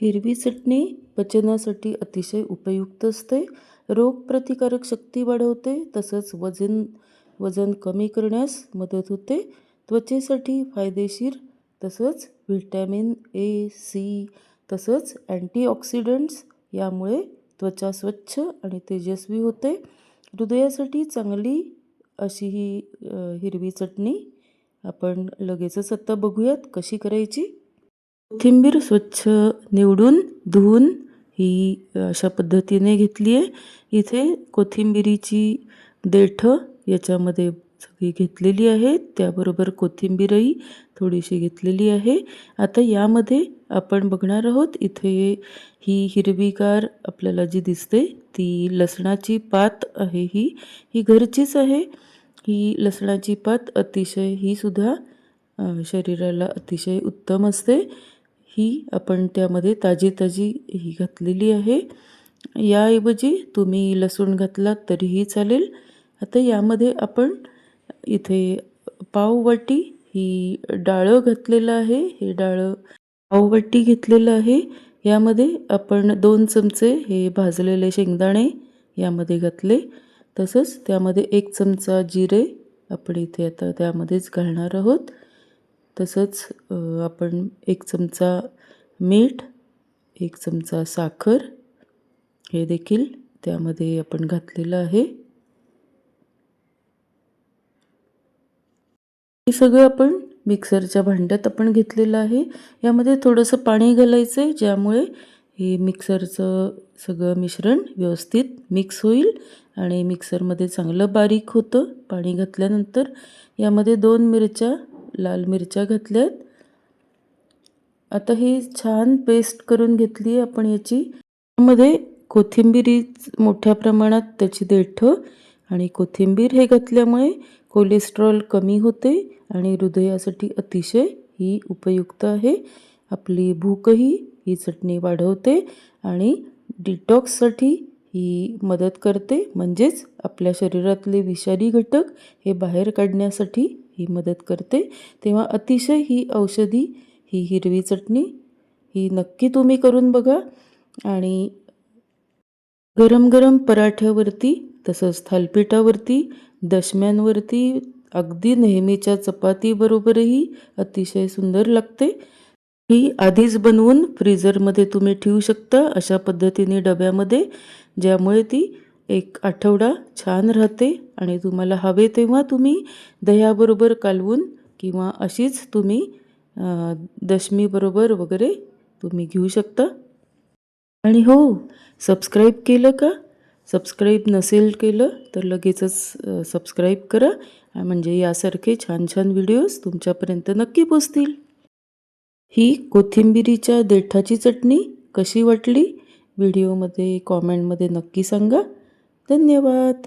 हिरवी चटणी पचनासाठी अतिशय उपयुक्त असते. रोगप्रतिकारक शक्ती वाढवते तसंच वजन वजन कमी करण्यास मदत होते. त्वचेसाठी फायदेशीर तसंच व्हिटॅमिन ए सी तसंच अँटीऑक्सिडंट्स यामुळे त्वचा स्वच्छ आणि तेजस्वी होते. हृदयासाठी चांगली अशी ही हिरवी चटणी आपण लगेचच आत्ता बघूयात कशी करायची. कोथिंबीर स्वच्छ निवडून धुवून ही अशा पद्धतीने घेतली आहे. इथे कोथिंबिरीची देठं याच्यामध्ये सगळी घेतलेली आहे. त्याबरोबर कोथिंबीरही थोडीशी घेतलेली आहे. आता यामध्ये आपण बघणार आहोत इथे ही हिरवीगार आपल्याला जी दिसते ती लसणाची पात आहे ही. ही घरचीच आहे. ही लसणाची पात अतिशय ही सुद्धा शरीराला अतिशय उत्तम असते. ही आपण त्यामध्ये ताजी ताजी ही घातलेली आहे. याऐवजी तुम्ही लसूण घातलात तरीही चालेल. आता यामध्ये आपण इथे पाववाटी ही डाळं घातलेलं आहे. हे डाळं पाववाटी घेतलेलं आहे. यामध्ये आपण दोन चमचे हे भाजलेले शेंगदाणे यामध्ये घातले. तसंच त्यामध्ये एक चमचा जिरे आपण इथे आता त्यामध्येच घालणार आहोत. तसंच आपण एक चमचा मीठ एक चमचा साखर हे देखील त्यामध्ये आपण घातलेलं आहे. हे सगळं आपण मिक्सरच्या भांड्यात आपण घेतलेलं आहे. यामध्ये थोडंसं पाणी घालायचं आहे ज्यामुळे हे मिक्सरचं सगळं मिश्रण व्यवस्थित मिक्स होईल आणि मिक्सरमध्ये चांगलं बारीक होतं. पाणी घातल्यानंतर यामध्ये दोन मिरच्या लाल मिरच्या घातल्यात. आता ही छान पेस्ट करून घेतली आहे आपण याची. मध्ये कोथिंबीरीच मोठ्या प्रमाणात त्याची देठं आणि कोथिंबीर हे घातल्यामुळे कोलेस्ट्रॉल कमी होते आणि हृदयासाठी अतिशय ही उपयुक्त आहे. आपली भूकही ही चटणी वाढवते आणि डिटॉक्ससाठी ही मदत करते. म्हणजेच आपल्या शरीरातले विषारी घटक हे बाहेर काढण्यासाठी ही मदत करते. तेव्हा अतिशय ही औषधी ही हिरवी चटणी ही नक्की तुम्ही करून बघा. आणि गरम गरम पराठ्यावरती तसंच थालपिठावरती दशम्यांवरती अगदी नेहमीच्या चपातीबरोबरही अतिशय सुंदर लागते. ही आधीच बनवून फ्रीजरमध्ये तुम्ही ठेवू शकता अशा पद्धतीने डब्यामध्ये ज्यामुळे ती एक आठवडा छान राहते आणि तुम्हाला हवे तेव्हा तुम्ही दह्याबरोबर कालवून किंवा अशीच तुम्ही दशमीबरोबर वगैरे तुम्ही घेऊ शकता. आणि हो सबस्क्राईब केलं का? सबस्क्राईब नसेल केलं तर लगेचच सबस्क्राईब करा म्हणजे यासारखे छान छान व्हिडिओज तुमच्यापर्यंत नक्की पोचतील ही कोथिंबिरीच्या देठाची चटणी कशी वाटली? व्हिडिओमध्ये कॉमेंटमध्ये नक्की सांगा. धन्यवाद.